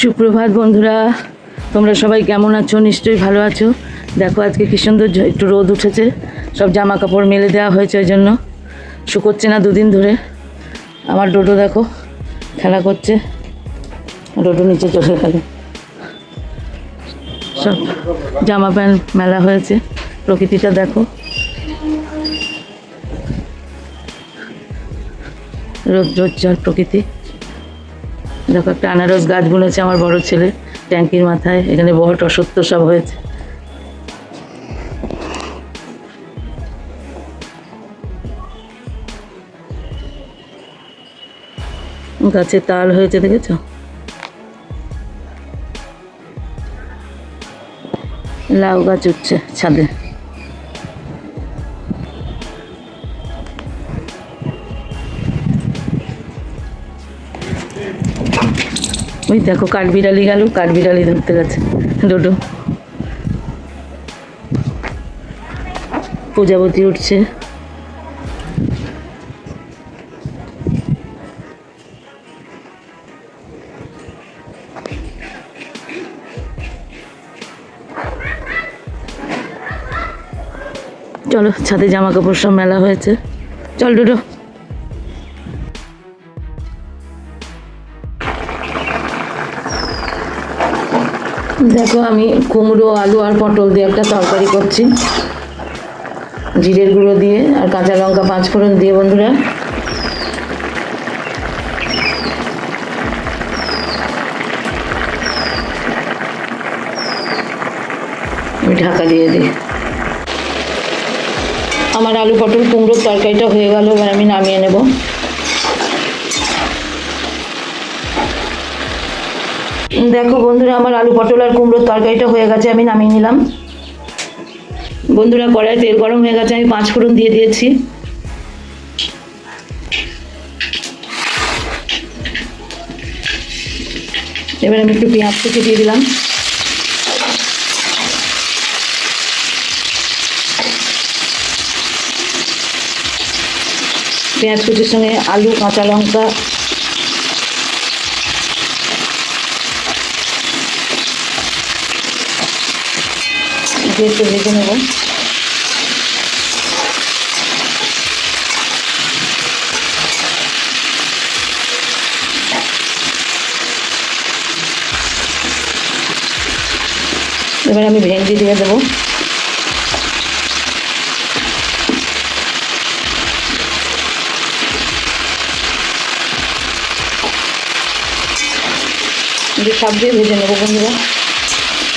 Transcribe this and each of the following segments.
সুপ্রভাত বন্ধুরা, তোমরা সবাই কেমন আছো? নিশ্চয়ই ভালো আছো। দেখো, আজকে কি সুন্দর একটু রোদ উঠেছে। সব জামা কাপড় মেলে দেওয়া হয়েছে ওই জন্য। শুকোচ্ছে না দুদিন ধরে। আমার ডোডো দেখো, খেলা করছে। ডোডো নিচে চলে গেল। সব জামা প্যান্ট মেলা হয়েছে। প্রকৃতিটা দেখো। রোদ রোজ্জ্বল প্রকৃতি। দেখো একটা আনারস গাছ বুনেছে আমার বড় ছেলে, ট্যাঙ্কির মাথায়, এখানে বহট অসত্য সব হয়েছে। গাছে তাল হয়েছে, দেখেছ? লাউ গাছ উঠছে ছাদে। ওই দেখো, কাঠবিড়ালি গেল, কাঠবিড়ালি ধরতে গেছে ডোডো। প্রজাপতি উঠছে। চলো, ছাদে জামা কাপড় সব মেলা হয়েছে। চল, ডোডো। দেখো, আমি কুমড়ো, আলু আর পটল দিয়ে একটা তরকারি করছি। জিরের গুঁড়ো দিয়ে আর কাঁচা লঙ্কা পাঁচ ফোড়ন দিয়ে বন্ধুরা। আমি ঢাকা দিয়ে দিই। আমার আলু পটল কুমড়োর তরকারিটা হয়ে গেল, এবার আমি নামিয়ে নেব। দেখো বন্ধুরা, আমার আলু পটল আর কুমড়োর তরকারিটা হয়ে গেছে, আমি নামিয়ে নিলাম। বন্ধুরা কড়াই তেল গরম হয়ে গেছে, আমি পাঁচ ফোড়ন দিয়ে দিয়েছি। এবার আমি একটু পেঁয়াজ কুচি দিয়ে দিলাম। পেঁয়াজ কুচির সঙ্গে আলু, কাঁচা লঙ্কা দিয়ে একটু ভেজে নেব। এবার আমি ভেন্ডি দিয়ে দেবো। সব দিয়ে ভেজে নেব বন্ধুরা।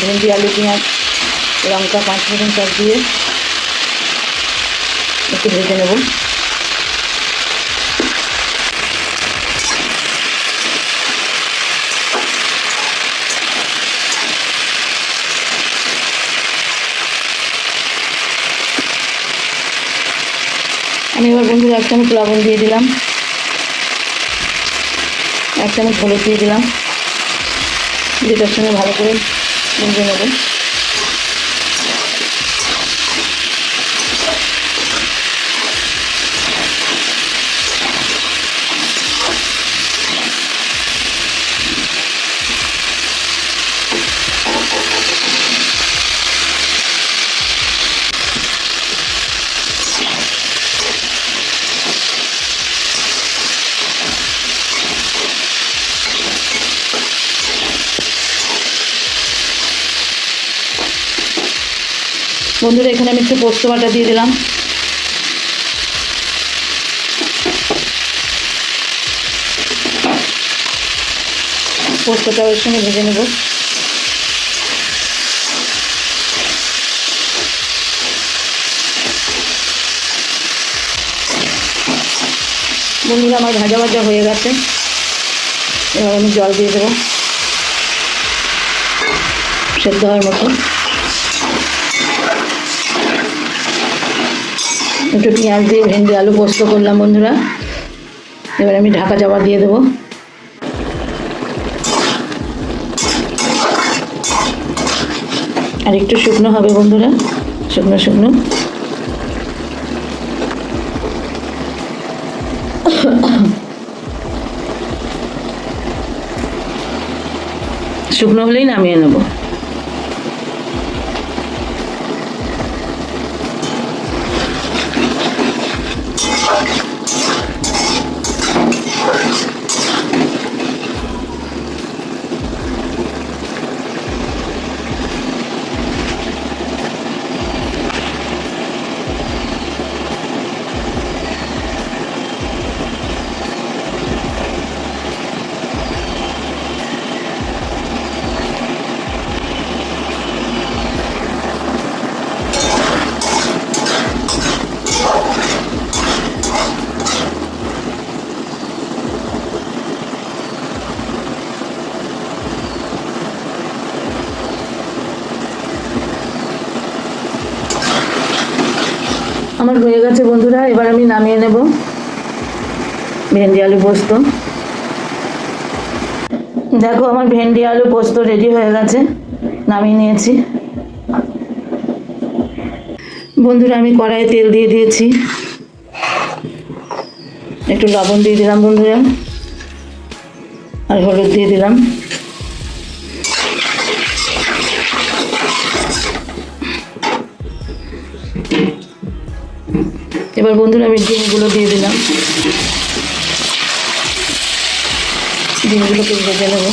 ভেন্ডি, আলু, পেঁয়াজ। লঙ্কা পাঁচ ফোড়ন সব দিয়ে একটু ভেজে নেব। আমি এবার বন্ধুরা এক চামচ লবণ দিয়ে দিলাম। এক চামচ হলুদ দিয়ে দিলাম। যেটার সঙ্গে ভালো করে ভেজে নেব বন্ধুরা এখানে আমি একটু পোস্ত বাটা দিয়ে দিলাম। পোস্তটা ওর সঙ্গে ভেজে নেব। বন্ধুরা, আমার ভাজা ভাজা হয়ে গেছে। এবার আমি জল দিয়ে দেবো। সেদ্ধ হওয়ার মতো। একটু পেঁয়াজ দিয়ে ভেন্ডি, আলু পোস্ত করলাম বন্ধুরা। এবার আমি ঢাকা চাপা দিয়ে দেবো। আর একটু শুকনো হবে বন্ধুরা, শুকনো শুকনো। শুকনো হলেই নামিয়ে নেব আমার হয়ে গেছে বন্ধুরা, এবার আমি নামিয়ে নেব ভেন্ডি আলু পোস্ত। দেখো, আমার ভেন্ডি আলু পোস্ত রেডি হয়ে গেছে, নামিয়ে নিয়েছি। বন্ধুরা, আমি কড়াইয়ে তেল দিয়ে দিয়েছি। একটু লবণ দিয়ে দিলাম বন্ধুরা, আর হলুদ দিয়ে দিলাম। এবার বন্ধুরা আমি ডিমগুলো দিয়ে দিলাম। ডিমগুলোকে ভেজে নেব।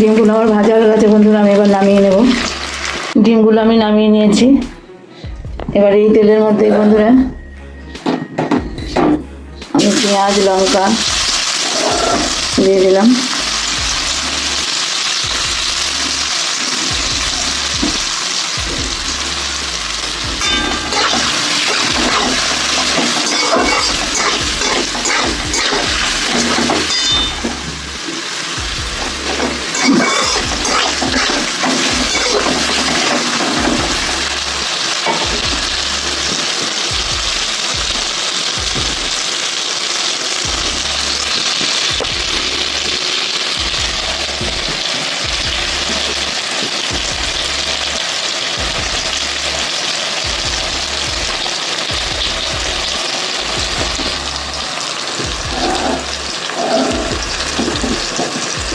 ডিমগুলো আমার ভাজা হয়ে গেছে, বন্ধুরা, আমি এবার নামিয়ে নেব। ডিমগুলো আমি নামিয়ে নিয়েছি। এবার এই তেলের মধ্যে, বন্ধুরা, আমি পেঁয়াজ, লঙ্কা দিয়ে দিলাম।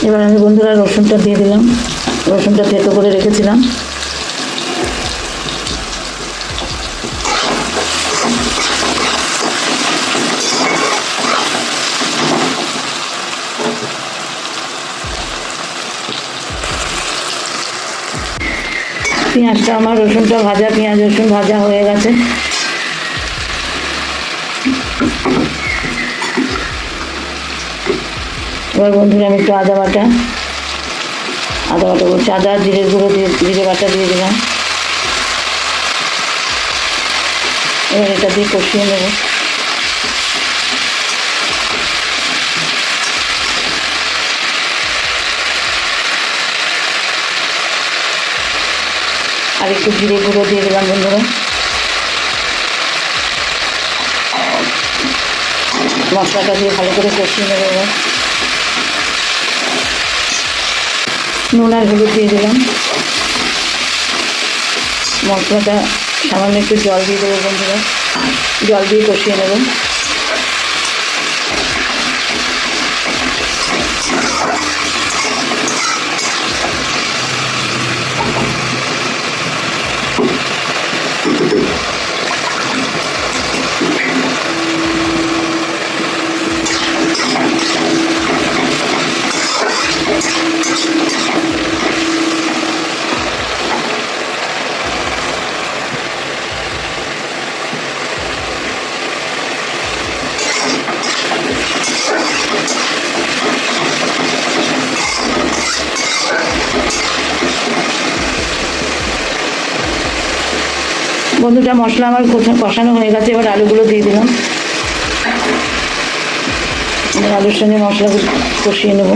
এবার আমি বন্ধুরা রসুনটা দিয়ে দিলাম। রসুনটা থেতো করে রেখেছিলাম। পেঁয়াজটা আমার রসুনটা ভাজা, পেঁয়াজ, রসুন ভাজা হয়ে গেছে। এবার বন্ধুরা আমি একটু আদা বাটা আদা বাটা বলছি, আদা, জিরে গুঁড়ো দিয়ে, জিরে বাটা দিয়ে দিলাম। এবার এটা দিয়ে কষিয়ে নেব। আর একটু জিরে গুঁড়ো দিয়ে দিলাম বন্ধুরা। মশলাটা দিয়ে ভালো করে কষিয়ে নেব এবার। নুন আর হলুদ দিয়ে দিলাম। মশলাটা সামান্য একটু জল দিয়ে দেবো বন্ধুরা। জল দিয়ে কষিয়ে নেব। বন্ধুটা মশলা আমার কষানো হয়ে গেছে, এবার আলুগুলো দিয়ে দিলাম। আলুর সঙ্গে মশলাগুলো কষিয়ে নেব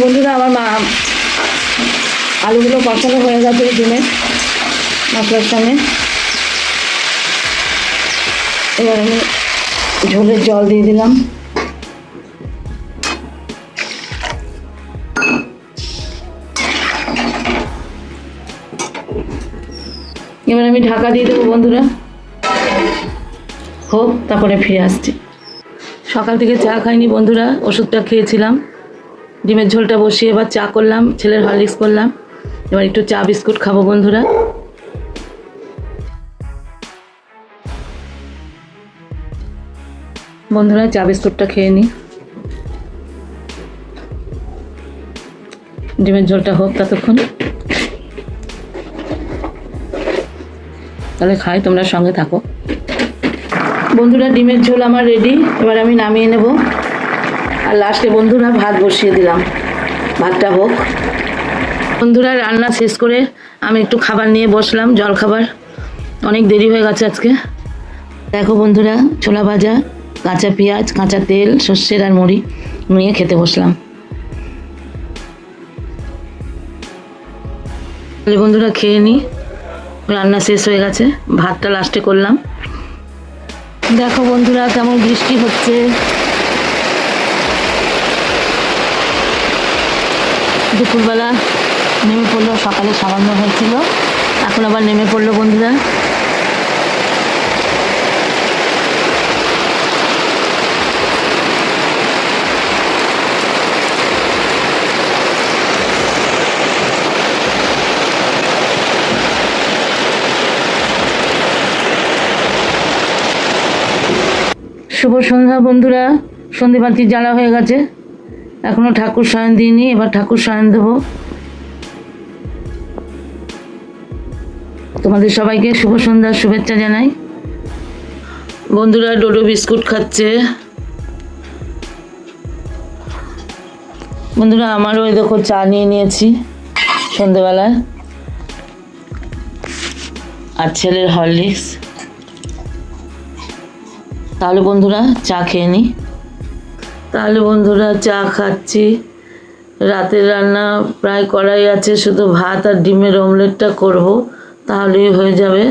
বন্ধুরা আমার মা আলুগুলো কষানো হয়ে গেছে ডিমে মশলার সঙ্গে। এবার আমি ঝোলের জল দিয়ে দিলাম। এবার আমি ঢাকা দিয়ে দেবো বন্ধুরা। হোক, তারপরে ফিরে আসছি। সকাল থেকে চা খাইনি বন্ধুরা, ওষুধটা খেয়েছিলাম। ডিমের ঝোলটা বসিয়ে এবার চা করলাম, ছেলের হরলিক্স করলাম। এবার একটু চা বিস্কুট খাব বন্ধুরা। বন্ধুরা, চা বিস্কুটটা খেয়ে নিই ডিমের ঝোলটা হোক ততক্ষণ। তাহলে খাই, তোমরা সঙ্গে থাকো। বন্ধুরা, ডিমের ঝোল আমার রেডি এবার আমি নামিয়ে নেব। আর লাস্টে বন্ধুরা, ভাত বসিয়ে দিলাম। ভাতটা হোক। বন্ধুরা, রান্না শেষ করে আমি একটু খাবার নিয়ে বসলাম জল খাবার অনেক দেরি হয়ে গেছে আজকে। দেখো বন্ধুরা, ছোলা ভাজা, কাঁচা পেঁয়াজ, কাঁচা তেল, সর্ষের আর মুড়ি নিয়ে খেতে বসলাম। বন্ধুরা, খেয়ে নিই রান্না শেষ হয়ে গেছে, ভাতটা লাস্টে করলাম। দেখো বন্ধুরা, কেমন বৃষ্টি হচ্ছে। দুপুরবেলা নেমে পড়ল, সকালে সামান্য হয়েছিল। এখন আবার নেমে পড়ল, বন্ধুরা। শুভ সন্ধ্যা, বন্ধুরা। সন্ধেবাতি জ্বালা হয়ে গেছে। এখনও ঠাকুর শয়ন দিইনি, এবার ঠাকুর শয়ন দেবো। তোমাদের সবাইকে শুভ সন্ধ্যার শুভেচ্ছা জানাই। বন্ধুরা ডোডো বিস্কুট খাচ্ছে। বন্ধুরা আমারও ওই দেখো চা নিয়ে নিয়েছি সন্ধেবেলায় আর ছেলের হরলিক্স। তাহলে বন্ধুরা চা খেয়ে নিই তাহলে বন্ধুরা চা খাচ্ছি। রাতের রান্না প্রায় করাই আছে, শুধু ভাত আর ডিমের অমলেটটা করব। তাহলেই হয়ে যাবে।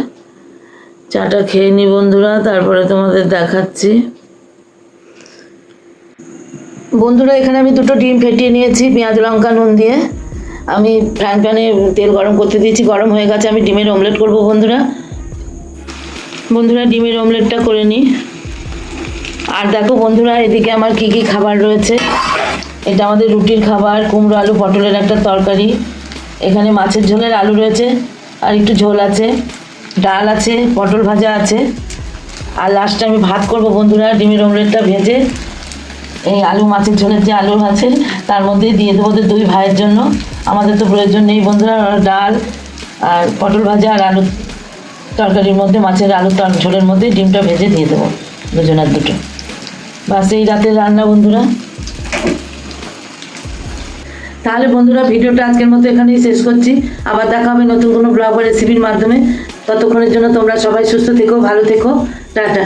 চাটা খেয়ে নিই বন্ধুরা, তারপরে তোমাদের দেখাচ্ছি। বন্ধুরা, এখানে আমি দুটো ডিম ফেটিয়ে নিয়েছি, পেঁয়াজ, লঙ্কা, নুন দিয়ে। আমি ফ্রাইং প্যানে তেল গরম করতে দিয়েছি, গরম হয়ে গেছে। আমি ডিমের অমলেট করব বন্ধুরা। বন্ধুরা, ডিমের অমলেটটা করে নিই আর দেখো বন্ধুরা, এদিকে আমার কি কি খাবার রয়েছে। এটা আমাদের রুটির খাবার, কুমড়ো আলু পটলের একটা তরকারি। এখানে মাছের ঝোলের আলু রয়েছে। আর একটু ঝোল আছে, ডাল আছে, পটল ভাজা আছে। আর লাস্টে আমি ভাত করব বন্ধুরা, ডিমের অমলেটটা ভেজে। এই আলু মাছের ঝোলের যে আলু আছে, তার মধ্যে দিয়ে দেবো ওদের দুই ভাইয়ের জন্য। আমাদের তো প্রয়োজন নেই বন্ধুরা ডাল, আর পটল ভাজা, আর আলু তরকারির মধ্যে, মাছের আলু ঝোলের মধ্যে ডিমটা ভেজে দিয়ে দেবো দুজনের দুটো। বাস এই রাতের রান্না বন্ধুরা। তাহলে বন্ধুরা ভিডিওটা আজকের মতো এখানেই শেষ করছি। আবার দেখা হবে নতুন কোনো ব্লগ বা রেসিপির মাধ্যমে। ততক্ষণের জন্য তোমরা সবাই সুস্থ থেকো, ভালো থেকো। টাটা।